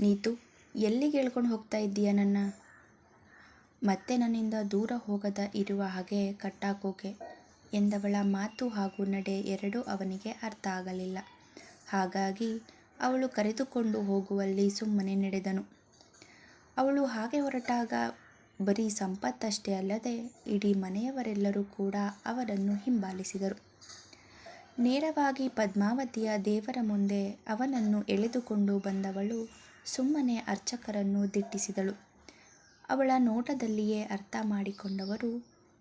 ನೀತು ಎಲ್ಲಿಗೆ ಹೇಳ್ಕೊಂಡು ಹೋಗ್ತಾ ಇದ್ದೀಯ ನನ್ನ? ಮತ್ತೆ ನನ್ನಿಂದ ದೂರ ಹೋಗದ ಇರುವ ಹಾಗೆ ಕಟ್ಟಾಕೋಕೆ ಎಂದವಳ ಮಾತು ಹಾಗೂ ನಡೆ ಎರಡೂ ಅವನಿಗೆ ಅರ್ಥ ಆಗಲಿಲ್ಲ. ಹಾಗಾಗಿ ಅವಳು ಕರೆದುಕೊಂಡು ಹೋಗುವಲ್ಲಿ ಸುಮ್ಮನೆ ನಡೆದನು. ಅವಳು ಹಾಗೆ ಹೊರಟಾಗ ಬರೀ ಸಂಪತ್ತಷ್ಟೇ ಅಲ್ಲದೆ ಇಡೀ ಮನೆಯವರೆಲ್ಲರೂ ಕೂಡ ಅವರನ್ನು ಹಿಂಬಾಲಿಸಿದರು. ನೇರವಾಗಿ ಪದ್ಮಾವತಿಯ ದೇವರ ಮುಂದೆ ಅವನನ್ನು ಎಳೆದುಕೊಂಡು ಬಂದವಳು ಸುಮ್ಮನೆ ಅರ್ಚಕರನ್ನು ದಿಟ್ಟಿಸಿದಳು. ಅವಳ ನೋಟದಲ್ಲಿಯೇ ಅರ್ಥ ಮಾಡಿಕೊಂಡವರು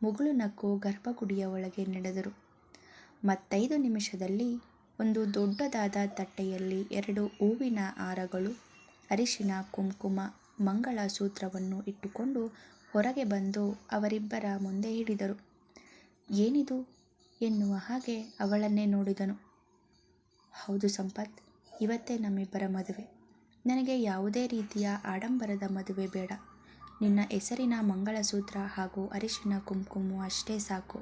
ಮುಗುಳು ನಕ್ಕು ಗರ್ಭಗುಡಿಯ ಒಳಗೆ ನಡೆದರು. ಮತ್ತೈದು ನಿಮಿಷದಲ್ಲಿ ಒಂದು ದೊಡ್ಡದಾದ ತಟ್ಟೆಯಲ್ಲಿ ಎರಡು ಹೂವಿನ ಹಾರಗಳು ಅರಿಶಿನ, ಕುಂಕುಮ ಮಂಗಳ ಸೂತ್ರವನ್ನು ಇಟ್ಟುಕೊಂಡು ಹೊರಗೆ ಬಂದು ಅವರಿಬ್ಬರ ಮುಂದೆ ಹಿಡಿದರು ಏನಿದು? ಎನ್ನುವ ಹಾಗೆ ಅವಳನ್ನೇ ನೋಡಿದನು. ಹೌದು ಸಂಪತ್, ಇವತ್ತೇ ನಮ್ಮಿಬ್ಬರ ಮದುವೆ. ನನಗೆ ಯಾವುದೇ ರೀತಿಯ ಆಡಂಬರದ ಮದುವೆ ಬೇಡ. ನಿನ್ನ ಹೆಸರಿನ ಮಂಗಳಸೂತ್ರ ಹಾಗೂ ಅರಿಶಿನ ಕುಂಕುಮ ಅಷ್ಟೇ ಸಾಕು.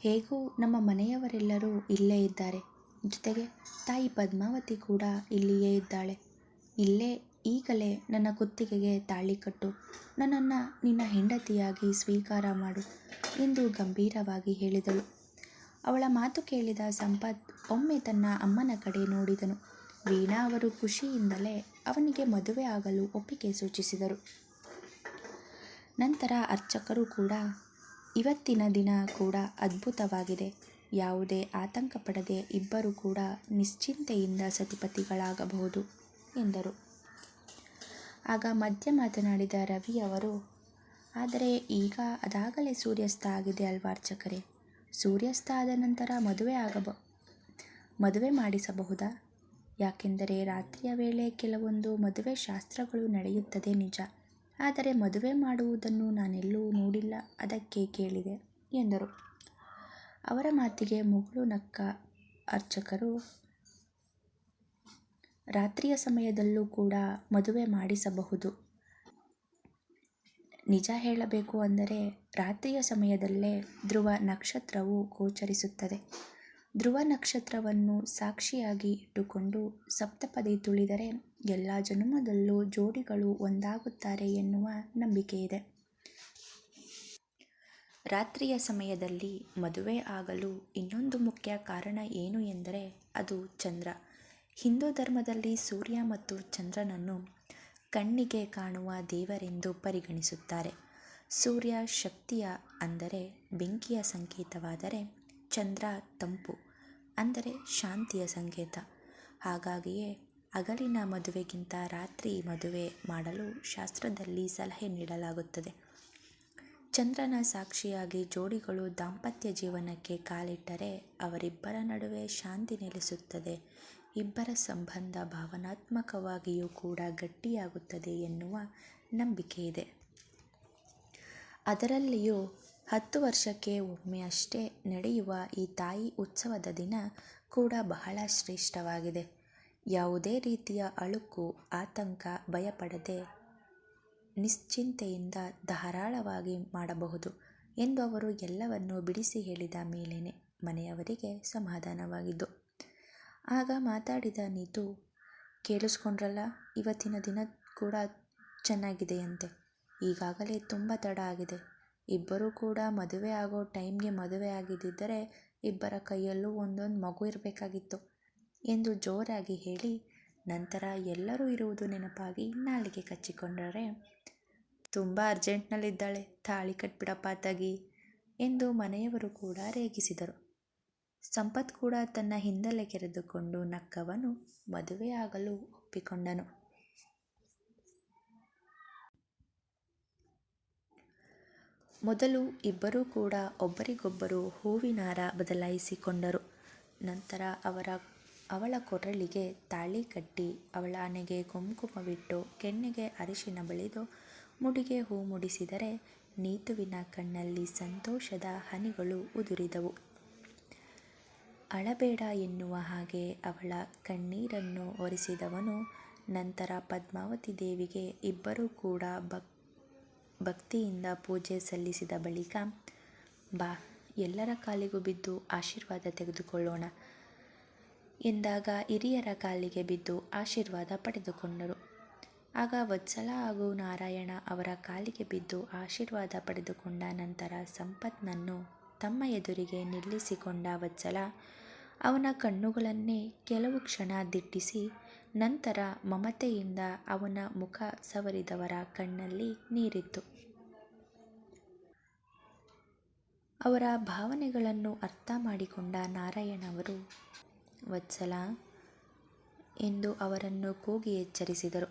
ಹೇಗೂ ನಮ್ಮ ಮನೆಯವರೆಲ್ಲರೂ ಇಲ್ಲೇ ಇದ್ದಾರೆ. ಜೊತೆಗೆ ತಾಯಿ ಪದ್ಮಾವತಿ ಕೂಡ ಇಲ್ಲಿಯೇ ಇದ್ದಾಳೆ. ಇಲ್ಲೇ ಈಗಲೇ ನನ್ನ ಕುತ್ತಿಗೆಗೆ ತಾಳಿ ಕಟ್ಟು. ನನ್ನನ್ನು ನಿನ್ನ ಹೆಂಡತಿಯಾಗಿ ಸ್ವೀಕಾರ ಮಾಡು ಎಂದು ಗಂಭೀರವಾಗಿ ಹೇಳಿದಳು. ಅವಳ ಮಾತು ಕೇಳಿದ ಸಂಪತ್ ಒಮ್ಮೆ ತನ್ನ ಅಮ್ಮನ ಕಡೆ ನೋಡಿದನು. ವೀಣಾ ಅವರು ಖುಷಿಯಿಂದಲೇ ಅವನಿಗೆ ಮದುವೆ ಆಗಲು ಒಪ್ಪಿಗೆ ಸೂಚಿಸಿದರು. ನಂತರ ಅರ್ಚಕರು ಕೂಡ ಇವತ್ತಿನ ದಿನ ಕೂಡ ಅದ್ಭುತವಾಗಿದೆ. ಯಾವುದೇ ಆತಂಕ ಪಡದೆ ಇಬ್ಬರು ಕೂಡ ನಿಶ್ಚಿಂತೆಯಿಂದ ಸತಿಪತಿಗಳಾಗಬಹುದು, ಎಂದರು. ಆಗ ಮಧ್ಯ ಮಾತನಾಡಿದ ರವಿ ಅವರು, ಆದರೆ ಈಗ ಅದಾಗಲೇ ಸೂರ್ಯಾಸ್ತ ಆಗಿದೆ ಅಲ್ವಾ ಅರ್ಚಕರೇ? ಸೂರ್ಯಾಸ್ತ ಆದ ನಂತರ ಮದುವೆ ಆಗಬ, ಮದುವೆ ಮಾಡಿಸಬಹುದಾ? ಯಾಕೆಂದರೆ ರಾತ್ರಿಯ ವೇಳೆ ಕೆಲವೊಂದು ಮದುವೆ ಶಾಸ್ತ್ರಗಳು ನಡೆಯುತ್ತದೆ ನಿಜ. ಆದರೆ ಮದುವೆ ಮಾಡುವುದನ್ನು ನಾನೆಲ್ಲೂ ನೋಡಿಲ್ಲ, ಅದಕ್ಕೆ ಕೇಳಿದೆ, ಎಂದರು. ಅವರ ಮಾತಿಗೆ ಮುಗುಳು ನಕ್ಕ ಅರ್ಚಕರು, ರಾತ್ರಿಯ ಸಮಯದಲ್ಲೂ ಕೂಡ ಮದುವೆ ಮಾಡಿಸಬಹುದು. ನಿಜ ಹೇಳಬೇಕು ಅಂದರೆ, ರಾತ್ರಿಯ ಸಮಯದಲ್ಲೇ ಧ್ರುವ ನಕ್ಷತ್ರವು ಗೋಚರಿಸುತ್ತದೆ. ಧ್ರುವ ನಕ್ಷತ್ರವನ್ನು ಸಾಕ್ಷಿಯಾಗಿ ಇಟ್ಟುಕೊಂಡು ಸಪ್ತಪದಿ ತುಳಿದರೆ ಎಲ್ಲ ಜನ್ಮದಲ್ಲೂ ಜೋಡಿಗಳು ಒಂದಾಗುತ್ತಾರೆ ಎನ್ನುವ ನಂಬಿಕೆ ಇದೆ ರಾತ್ರಿಯ ಸಮಯದಲ್ಲಿ ಮದುವೆ ಆಗಲು ಇನ್ನೊಂದು ಮುಖ್ಯ ಕಾರಣ ಏನು ಎಂದರೆ ಅದು ಚಂದ್ರ. ಹಿಂದೂ ಧರ್ಮದಲ್ಲಿ ಸೂರ್ಯ ಮತ್ತು ಚಂದ್ರನನ್ನು ಕಣ್ಣಿಗೆ ಕಾಣುವ ದೇವರೆಂದು ಪರಿಗಣಿಸುತ್ತಾರೆ. ಸೂರ್ಯ ಶಕ್ತಿಯ ಅಂದರೆ ಬೆಂಕಿಯ ಸಂಕೇತವಾದರೆ ಚಂದ್ರ ತಂಪು, ಅಂದರೆ ಶಾಂತಿಯ ಸಂಕೇತ. ಹಾಗಾಗಿಯೇ ಹಗಲಿನ ಮದುವೆಗಿಂತ ರಾತ್ರಿ ಮದುವೆ ಮಾಡಲು ಶಾಸ್ತ್ರದಲ್ಲಿ ಸಲಹೆ ನೀಡಲಾಗುತ್ತದೆ. ಚಂದ್ರನ ಸಾಕ್ಷಿಯಾಗಿ ಜೋಡಿಗಳು ದಾಂಪತ್ಯ ಜೀವನಕ್ಕೆ ಕಾಲಿಟ್ಟರೆ ಅವರಿಬ್ಬರ ನಡುವೆ ಶಾಂತಿ ನೆಲೆಸುತ್ತದೆ. ಇಬ್ಬರ ಸಂಬಂಧ ಭಾವನಾತ್ಮಕವಾಗಿಯೂ ಕೂಡ ಗಟ್ಟಿಯಾಗುತ್ತದೆ ಎನ್ನುವ ನಂಬಿಕೆ ಇದೆ ಅದರಲ್ಲಿಯೂ ಹತ್ತು ವರ್ಷಕ್ಕೆ ಒಮ್ಮೆ ಅಷ್ಟೇ ನಡೆಯುವ ಈ ತಾಯಿ ಉತ್ಸವದ ದಿನ ಕೂಡ ಬಹಳ ಶ್ರೇಷ್ಠವಾಗಿದೆ. ಯಾವುದೇ ರೀತಿಯ ಅಳುಕು, ಆತಂಕ, ಭಯಪಡದೆ ನಿಶ್ಚಿಂತೆಯಿಂದ ಧಾರಾಳವಾಗಿ ಮಾಡಬಹುದು ಎಂದು ಅವರು ಎಲ್ಲವನ್ನೂ ಬಿಡಿಸಿ ಹೇಳಿದ ಮೇಲೇನೆ ಮನೆಯವರಿಗೆ ಸಮಾಧಾನವಾಗಿದ್ದು. ಆಗ ಮಾತಾಡಿದ ನೀತು, ಕೇಳಿಸ್ಕೊಂಡ್ರಲ್ಲ, ಇವತ್ತಿನ ದಿನ ಕೂಡ ಚೆನ್ನಾಗಿದೆಯಂತೆ. ಈಗಾಗಲೇ ತುಂಬ ತಡ ಆಗಿದೆ. ಇಬ್ಬರೂ ಕೂಡ ಮದುವೆ ಆಗೋ ಟೈಮ್ಗೆ ಮದುವೆ ಆಗಿದ್ದಿದ್ದರೆ ಇಬ್ಬರ ಕೈಯಲ್ಲೂ ಒಂದೊಂದು ಮಗು ಇರಬೇಕಾಗಿತ್ತು ಎಂದು ಜೋರಾಗಿ ಹೇಳಿ, ನಂತರ ಎಲ್ಲರೂ ಇರುವುದು ನೆನಪಾಗಿ ನಾಲಿಗೆ ಕಚ್ಚಿಕೊಂಡರೆ, ತುಂಬ ಅರ್ಜೆಂಟ್ನಲ್ಲಿದ್ದಾಳೆ, ತಾಳಿ ಕಟ್ಬಿಡಪ್ಪ ತಗಿ ಎಂದು ಮನೆಯವರು ಕೂಡ ರೇಗಿಸಿದರು. ಸಂಪತ್ ಕೂಡ ತನ್ನ ಹಿಂದಲೆ ಕೆರೆದುಕೊಂಡು ನಕ್ಕವನು ಮದುವೆಯಾಗಲು ಒಪ್ಪಿಕೊಂಡನು. ಮೊದಲು ಇಬ್ಬರೂ ಕೂಡ ಒಬ್ಬರಿಗೊಬ್ಬರು ಹೂವಿನಾರ ಬದಲಾಯಿಸಿಕೊಂಡರು. ನಂತರ ಅವರ, ಅವಳ ಕೊರಳಿಗೆ ತಾಳಿ ಕಟ್ಟಿ ಅವಳ ಆನೆಗೆ ಕುಂಕುಮವಿಟ್ಟು ಕೆನ್ನೆಗೆ ಅರಿಶಿನ ಬಳಿದು ಮುಡಿಗೆ ಹೂ ಮುಡಿಸಿದರೆ ನೀತುವಿನ ಕಣ್ಣಲ್ಲಿ ಸಂತೋಷದ ಹನಿಗಳು ಉದುರಿದವು. ಅಳಬೇಡ ಎನ್ನುವ ಹಾಗೆ ಅವಳ ಕಣ್ಣೀರನ್ನು ಒರೆಸಿದವನು, ನಂತರ ಪದ್ಮಾವತಿ ದೇವಿಗೆ ಇಬ್ಬರೂ ಕೂಡ ಭಕ್ ಭಕ್ತಿಯಿಂದ ಪೂಜೆ ಸಲ್ಲಿಸಿದ ಬಳಿಕ, ಬಾ, ಎಲ್ಲರ ಕಾಲಿಗೂ ಬಿದ್ದು ಆಶೀರ್ವಾದ ತೆಗೆದುಕೊಳ್ಳೋಣ ಎಂದಾಗ ಹಿರಿಯರ ಕಾಲಿಗೆ ಬಿದ್ದು ಆಶೀರ್ವಾದ ಪಡೆದುಕೊಂಡರು. ಆಗ ವತ್ಸಲ ಹಾಗೂ ನಾರಾಯಣ ಅವರ ಕಾಲಿಗೆ ಬಿದ್ದು ಆಶೀರ್ವಾದ ಪಡೆದುಕೊಂಡ ನಂತರ ಸಂಪತ್ನನ್ನು ತಮ್ಮ ಎದುರಿಗೆ ನಿಲ್ಲಿಸಿಕೊಂಡ ವತ್ಸಲ ಅವನ ಕಣ್ಣುಗಳನ್ನೇ ಕೆಲವು ಕ್ಷಣ ದಿಟ್ಟಿಸಿ, ನಂತರ ಮಮತೆಯಿಂದ ಅವನ ಮುಖ ಸವರಿದವರ ಕಣ್ಣಲ್ಲಿ ನೀರಿತ್ತು. ಅವರ ಭಾವನೆಗಳನ್ನು ಅರ್ಥ ಮಾಡಿಕೊಂಡ ನಾರಾಯಣ ಅವರು, ವತ್ಸಲ, ಎಂದು ಅವರನ್ನು ಕೂಗಿ ಎಚ್ಚರಿಸಿದರು.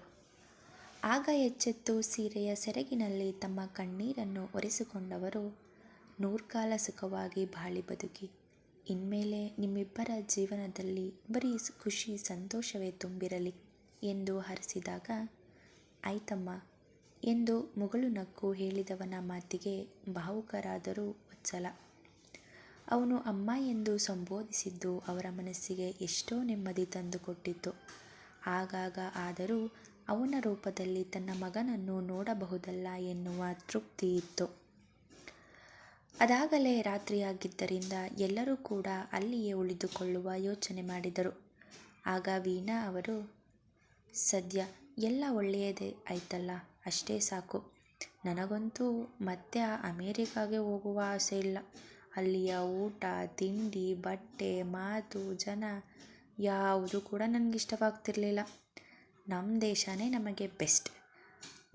ಆಗ ಎಚ್ಚೆತ್ತು ಸೀರೆಯ ಸೆರಗಿನಲ್ಲಿ ತಮ್ಮ ಕಣ್ಣೀರನ್ನು ಒರೆಸಿಕೊಂಡವರು, ನೂರ್ಕಾಲ ಸುಖವಾಗಿ ಬಾಳಿ ಬದುಕಿ, ಇನ್ಮೇಲೆ ನಿಮ್ಮಿಬ್ಬರ ಜೀವನದಲ್ಲಿ ಬರೀ ಖುಷಿ, ಸಂತೋಷವೇ ತುಂಬಿರಲಿ ಎಂದು ಹರಿಸಿದಾಗ, ಆಯ್ತಮ್ಮ ಎಂದು ಮುಗಳು ನಕ್ಕು ಹೇಳಿದವನ ಮಾತಿಗೆ ಭಾವುಕರಾದರು ವತ್ಸಲ ಅವನು ಅಮ್ಮ ಎಂದು ಸಂಬೋಧಿಸಿದ್ದು ಅವರ ಮನಸ್ಸಿಗೆ ಎಷ್ಟೋ ನೆಮ್ಮದಿ ತಂದುಕೊಟ್ಟಿತ್ತು. ಆಗಾಗ ಆದರೂ ಅವನ ರೂಪದಲ್ಲಿ ತನ್ನ ಮಗನನ್ನು ನೋಡಬಹುದಲ್ಲ ಎನ್ನುವ ತೃಪ್ತಿ ಇತ್ತು. ಅದಾಗಲೇ ರಾತ್ರಿಯಾಗಿದ್ದರಿಂದ ಎಲ್ಲರೂ ಕೂಡ ಅಲ್ಲಿಯೇ ಉಳಿದುಕೊಳ್ಳುವ ಯೋಚನೆ ಮಾಡಿದರು. ಆಗ ವೀಣಾ ಅವರು, ಸದ್ಯ ಎಲ್ಲ ಒಳ್ಳೆಯದೇ ಆಯ್ತಲ್ಲ, ಅಷ್ಟೇ ಸಾಕು. ನನಗಂತೂ ಮತ್ತೆ ಆ ಅಮೇರಿಕಾಗೆ ಹೋಗುವ ಆಸೆ ಇಲ್ಲ. ಅಲ್ಲಿಯ ಊಟ, ತಿಂಡಿ, ಬಟ್ಟೆ, ಮಾತು, ಜನ ಯಾವುದು ಕೂಡ ನನಗಿಷ್ಟವಾಗ್ತಿರ್ಲಿಲ್ಲ ನಮ್ಮ ದೇಶವೇ ನಮಗೆ ಬೆಸ್ಟ್.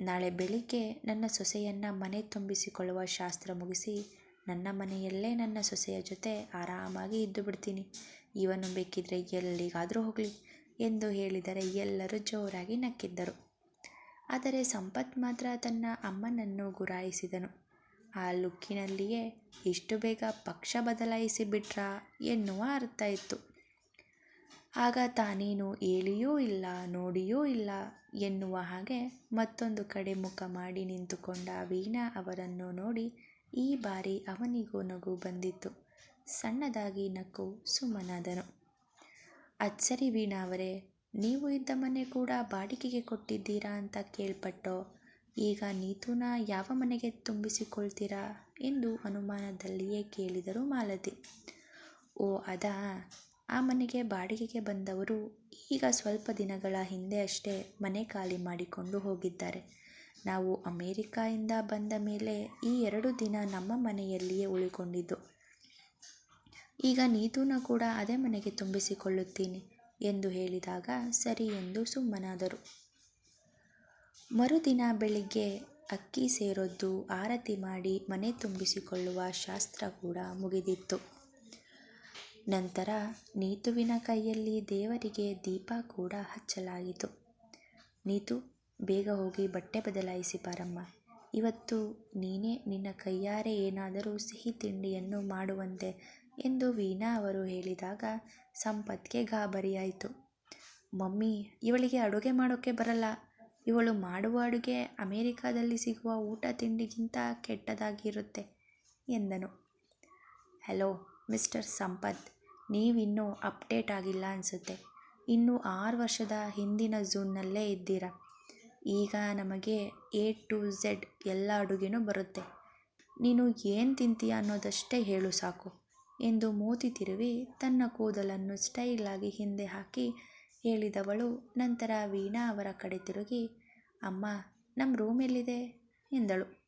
ನಾಳೆ ಬೆಳಿಗ್ಗೆ ನನ್ನ ಸೊಸೆಯನ್ನು ಮನೆ ತುಂಬಿಸಿಕೊಳ್ಳುವ ಶಾಸ್ತ್ರ ಮುಗಿಸಿ ನನ್ನ ಮನೆಯಲ್ಲೇ ನನ್ನ ಸೊಸೆಯ ಜೊತೆ ಆರಾಮಾಗಿ ಇದ್ದು ಬಿಡ್ತೀನಿ. ಇವನು ಬೇಕಿದ್ರೆ ಎಲ್ಲಿಗಾದರೂ ಹೋಗಲಿ ಎಂದು ಹೇಳಿದರೆ ಎಲ್ಲರೂ ಜೋರಾಗಿ ನಕ್ಕಿದ್ದರು. ಆದರೆ ಸಂಪತ್ ಮಾತ್ರ ತನ್ನ ಅಮ್ಮನನ್ನು ಗುರಾಯಿಸಿದನು. ಆ ಲುಕ್ಕಿನಲ್ಲಿಯೇ ಇಷ್ಟು ಬೇಗ ಪಕ್ಷ ಬದಲಾಯಿಸಿ ಬಿಟ್ರಾ ಎನ್ನುವ ಅರ್ಥ ಇತ್ತು. ಆಗ ತಾನೇನು ಹೇಳಿಯೂ ಇಲ್ಲ, ನೋಡಿಯೂ ಇಲ್ಲ ಎನ್ನುವ ಹಾಗೆ ಮತ್ತೊಂದು ಕಡೆ ಮುಖ ಮಾಡಿ ನಿಂತುಕೊಂಡ ವೀಣಾ ಅವರನ್ನು ನೋಡಿ ಈ ಬಾರಿ ಅವನಿಗೂ ನಗು ಬಂದಿತ್ತು. ಸಣ್ಣದಾಗಿ ನಕ್ಕು ಸುಮ್ಮನಾದನು. ಅಚ್ಚರಿ ವೀಣಾ ಅವರೇ ನೀವು ಇದ್ದ ಮನೆ ಕೂಡ ಬಾಡಿಗೆಗೆ ಕೊಟ್ಟಿದ್ದೀರಾ ಅಂತ ಕೇಳ್ಪಟ್ಟೋ, ಈಗ ನೀತೂನ ಯಾವ ಮನೆಗೆ ತುಂಬಿಸಿಕೊಳ್ತೀರಾ ಎಂದು ಅನುಮಾನದಲ್ಲಿಯೇ ಕೇಳಿದರು ಮಾಲತಿ. ಓ, ಅದಾ? ಆ ಮನೆಗೆ ಬಾಡಿಗೆಗೆ ಬಂದವರು ಈಗ ಸ್ವಲ್ಪ ದಿನಗಳ ಹಿಂದೆ ಅಷ್ಟೇ ಮನೆ ಖಾಲಿ ಮಾಡಿಕೊಂಡು ಹೋಗಿದ್ದಾರೆ. ನಾವು ಅಮೇರಿಕಾಯಿಂದ ಬಂದ ಮೇಲೆ ಈ ಎರಡು ದಿನ ನಮ್ಮ ಮನೆಯಲ್ಲಿಯೇ ಉಳಿಕೊಂಡಿದ್ದು. ಈಗ ನೀತೂನ ಕೂಡ ಅದೇ ಮನೆಗೆ ತುಂಬಿಸಿಕೊಳ್ಳುತ್ತೀನಿ. ಎಂದು ಹೇಳಿದಾಗ, ಸರಿ ಎಂದು ಸುಮ್ಮನಾದರು. ಮರುದಿನ ಬೆಳಿಗ್ಗೆ ಅಕ್ಕಿ ಸೇರೊದ್ದು ಆರತಿ ಮಾಡಿ ಮನೆ ತುಂಬಿಸಿಕೊಳ್ಳುವ ಶಾಸ್ತ್ರ ಕೂಡ ಮುಗಿದಿತ್ತು. ನಂತರ ನೀತುವಿನ ಕೈಯಲ್ಲಿ ದೇವರಿಗೆ ದೀಪ ಕೂಡ ಹಚ್ಚಲಾಯಿತು. ನೀತು, ಬೇಗ ಹೋಗಿ ಬಟ್ಟೆ ಬದಲಾಯಿಸಿ ಪಾರಮ್ಮ. ಇವತ್ತು ನೀನೇ ನಿನ್ನ ಕೈಯಾರೆ ಏನಾದರೂ ಸಿಹಿ ತಿಂಡಿಯನ್ನು ಮಾಡುವಂತೆ ಎಂದು ವೀಣಾ ಅವರು ಹೇಳಿದಾಗ ಸಂಪತ್ಗೆ ಗಾಬರಿಯಾಯಿತು. ಮಮ್ಮಿ, ಇವಳಿಗೆ ಅಡುಗೆ ಮಾಡೋಕ್ಕೆ ಬರಲ್ಲ. ಇವಳು ಮಾಡುವ ಅಡುಗೆ ಅಮೇರಿಕಾದಲ್ಲಿ ಸಿಗುವ ಊಟ ತಿಂಡಿಗಿಂತ ಕೆಟ್ಟದಾಗಿರುತ್ತೆ, ಎಂದನು. ಹಲೋ, ಮಿಸ್ಟರ್ ಸಂಪತ್, ನೀವಿನ್ನೂ ಅಪ್ಡೇಟ್ ಆಗಿಲ್ಲ ಅನಿಸುತ್ತೆ. ಇನ್ನೂ ಆರು ವರ್ಷದ ಹಿಂದಿನ ಝೂನ್ನಲ್ಲೇ ಇದ್ದೀರಾ? ಈಗ ನಮಗೆ ಎ ಟು ಝೆಡ್ ಎಲ್ಲ ಅಡುಗೆನೂ ಬರುತ್ತೆ. ನೀನು ಏನು ತಿಂತೀಯ ಅನ್ನೋದಷ್ಟೇ ಹೇಳು ಸಾಕು. ಎಂದು ಮೋತಿ ತಿರುವಿ ತನ್ನ ಕೂದಲನ್ನು ಸ್ಟೈಲಾಗಿ ಹಿಂದೆ ಹಾಕಿ ಹೇಳಿದವಳು, ನಂತರ ವೀಣಾ ಅವರ ಕಡೆ ತಿರುಗಿ, ಅಮ್ಮ ನಮ್ಮ ರೂಮ್ ಎಲ್ಲಿದೆ? ಎಂದಳು.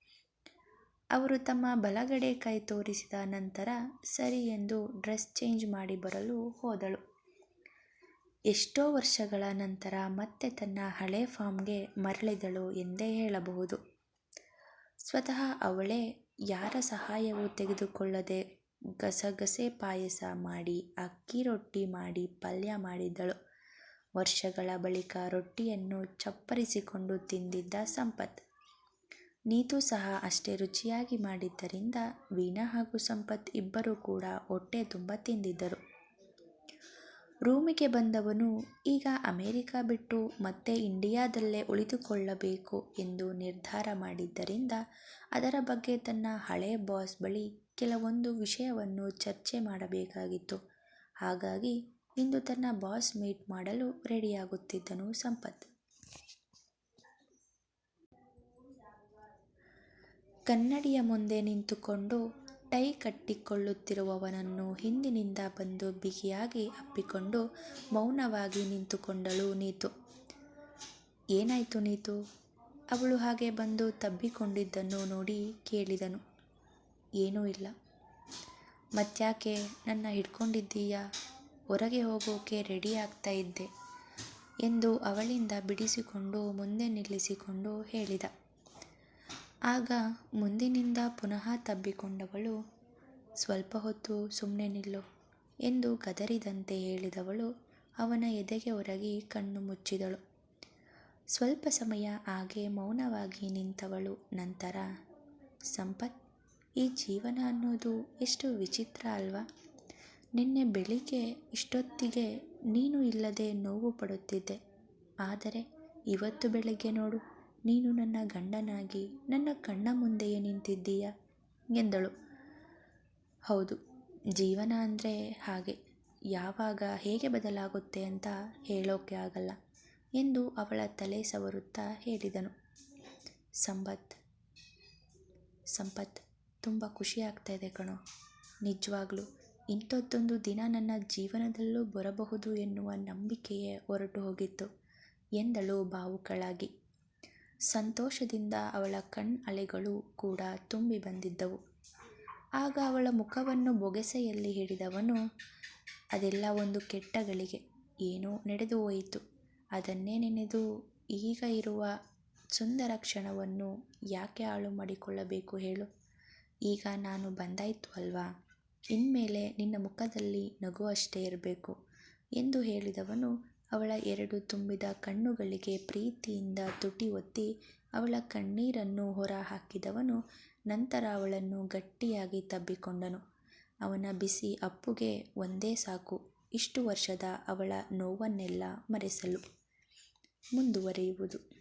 ಅವರು ತಮ್ಮ ಬಲಗಡೆ ಕೈ ತೋರಿಸಿದ ನಂತರ ಸರಿ ಎಂದು ಡ್ರೆಸ್ ಚೇಂಜ್ ಮಾಡಿ ಬರಲು ಹೋದಳು. ಎಷ್ಟೋ ವರ್ಷಗಳ ನಂತರ ಮತ್ತೆ ತನ್ನ ಹಳೆ ಫಾರ್ಮ್ಗೆ ಮರಳಿದಳು ಎಂದೇ ಹೇಳಬಹುದು. ಸ್ವತಃ ಅವಳೇ ಯಾರ ಸಹಾಯವೂ ತೆಗೆದುಕೊಳ್ಳದೆ ಗಸಗಸೆ ಪಾಯಸ ಮಾಡಿ, ಅಕ್ಕಿ ರೊಟ್ಟಿ ಮಾಡಿ, ಪಲ್ಯ ಮಾಡಿದ್ದಳು ವರ್ಷಗಳ ಬಳಿಕ ರೊಟ್ಟಿಯನ್ನು ಚಪ್ಪರಿಸಿಕೊಂಡು ತಿಂದಿದ್ದ ಸಂಪತ್. ನೀತು ಸಹ ಅಷ್ಟೇ ರುಚಿಯಾಗಿ ಮಾಡಿದ್ದರಿಂದ ವೀಣಾ ಹಾಗೂ ಸಂಪತ್ ಇಬ್ಬರೂ ಕೂಡ ಹೊಟ್ಟೆ ತುಂಬ ತಿಂದಿದ್ದರು. ರೂಮಿಗೆ ಬಂದವನು ಈಗ ಅಮೇರಿಕ ಬಿಟ್ಟು ಮತ್ತೆ ಇಂಡಿಯಾದಲ್ಲೇ ಉಳಿದುಕೊಳ್ಳಬೇಕು ಎಂದು ನಿರ್ಧಾರ ಮಾಡಿದ್ದರಿಂದ ಅದರ ಬಗ್ಗೆ ತನ್ನ ಹಳೆಯ ಬಾಸ್ ಬಳಿ ಕೆಲವೊಂದು ವಿಷಯವನ್ನು ಚರ್ಚೆ ಮಾಡಬೇಕಾಗಿತ್ತು. ಹಾಗಾಗಿ, ಇಂದು ತನ್ನ ಬಾಸ್ ಮೀಟ್ ಮಾಡಲು ರೆಡಿಯಾಗುತ್ತಿದ್ದನು ಸಂಪತ್. ಕನ್ನಡಿಯ ಮುಂದೆ ನಿಂತುಕೊಂಡು ಟೈ ಕಟ್ಟಿಕೊಳ್ಳುತ್ತಿರುವವನನ್ನು ಹಿಂದಿನಿಂದ ಬಂದು ಬಿಗಿಯಾಗಿ ಅಪ್ಪಿಕೊಂಡು ಮೌನವಾಗಿ ನಿಂತುಕೊಂಡಳು ನೀತು. ಏನಾಯಿತು ನೀತು? ಅವಳು ಹಾಗೆ ಬಂದು ತಬ್ಬಿಕೊಂಡಿದ್ದನ್ನು ನೋಡಿ ಕೇಳಿದನು. ಏನೂ ಇಲ್ಲ. ಮತ್ತ್ಯಾಕೆ ನನ್ನ ಹಿಡ್ಕೊಂಡಿದ್ದೀಯಾ? ಹೊರಗೆ ಹೋಗೋಕೆ ರೆಡಿ ಆಗ್ತಾ ಇದ್ದೆ ಎಂದು ಅವಳಿಂದ ಬಿಡಿಸಿಕೊಂಡು ಮುಂದೆ ನಿಲ್ಲಿಸಿಕೊಂಡು ಹೇಳಿದ. ಆಗ ಮುಂದಿನಿಂದ ಪುನಃ ತಬ್ಬಿಕೊಂಡವಳು, ಸ್ವಲ್ಪ ಹೊತ್ತು ಸುಮ್ಮನೆ ನಿಲ್ಲು ಎಂದು ಗದರಿದಂತೆ ಹೇಳಿದವಳು, ಅವನ ಎದೆಗೆ ಒರಗಿ ಕಣ್ಣು ಮುಚ್ಚಿದಳು. ಸ್ವಲ್ಪ ಸಮಯ ಹಾಗೆ ಮೌನವಾಗಿ ನಿಂತವಳು. ನಂತರ, ಸಂಪತ್ ಈ ಜೀವನ ಅನ್ನೋದು ಎಷ್ಟು ವಿಚಿತ್ರ ಅಲ್ವಾ? ನಿನ್ನೆ ಬೆಳಿಗ್ಗೆ ಇಷ್ಟೊತ್ತಿಗೆ ನೀನು ಇಲ್ಲದೆ ನೋವು ಪಡುತ್ತಿದ್ದೆ. ಆದರೆ ಇವತ್ತು ಬೆಳಗ್ಗೆ ನೋಡು, ನೀನು ನನ್ನ ಗಂಡನಾಗಿ, ನನ್ನ ಕಣ್ಣ ಮುಂದೆಯೇ ನಿಂತಿದ್ದೀಯ? ಎಂದಳು. ಹೌದು, ಜೀವನ ಅಂದರೆ ಹಾಗೆ. ಯಾವಾಗ ಹೇಗೆ ಬದಲಾಗುತ್ತೆ ಅಂತ ಹೇಳೋಕೆ ಆಗಲ್ಲ ಎಂದು ಅವಳ ತಲೆ ಸವರುತ್ತಾ ಹೇಳಿದನು. ಸಂಪತ್ ಸಂಪತ್ ತುಂಬ ಖುಷಿ ಆಗ್ತಾ ಇದೆ ಕಣೋ. ನಿಜವಾಗ್ಲೂ, ಇಂಥದ್ದೊಂದು ದಿನ ನನ್ನ ಜೀವನದಲ್ಲೂ ಬರಬಹುದು ಎನ್ನುವ ನಂಬಿಕೆಯೇ ಹೊರಟು ಹೋಗಿತ್ತು, ಎಂದಳು ಭಾವುಕಳಾಗಿ ಸಂತೋಷದಿಂದ ಅವಳ ಕಣ್ಣಲೆಗಳು ಕೂಡ ತುಂಬಿ ಬಂದಿದ್ದವು. ಆಗ ಅವಳ ಮುಖವನ್ನು ಬೊಗೆಸೆಯಲ್ಲಿ ಹಿಡಿದವನು, ಅದೆಲ್ಲ ಒಂದು ಕೆಟ್ಟ ಗಳಿಗೆ. ಏನೋ ನಡೆದು ಹೋಯಿತು. ಅದನ್ನೇ ನೆನೆದು ಈಗ ಇರುವ ಸುಂದರ ಕ್ಷಣವನ್ನು ಯಾಕೆ ಹಾಳು ಮಾಡಿಕೊಳ್ಳಬೇಕು ಹೇಳು. ಈಗ ನಾನು ಬಂದಾಯ್ತು ಅಲ್ವಾ? ಇನ್ಮೇಲೆ ನಿನ್ನ ಮುಖದಲ್ಲಿ ನಗು ಅಷ್ಟೇ ಇರಬೇಕು ಎಂದು ಹೇಳಿದವನು ಅವಳ ಎರಡು ತುಂಬಿದ ಕಣ್ಣುಗಳಿಗೆ ಪ್ರೀತಿಯಿಂದ ತುಟಿ ಒತ್ತಿ ಅವಳ ಕಣ್ಣೀರನ್ನು ಹೊರ ಹಾಕಿದವನು ನಂತರ ಅವಳನ್ನು ಗಟ್ಟಿಯಾಗಿ ತಬ್ಬಿಕೊಂಡನು. ಅವನ ಬಿಸಿ ಅಪ್ಪುಗೆ ಒಂದೇ ಸಾಕು, ಇಷ್ಟು ವರ್ಷದ ಅವಳ ನೋವನ್ನೆಲ್ಲ ಮರೆಸಲು ಮುಂದುವರಿಯುವುದು.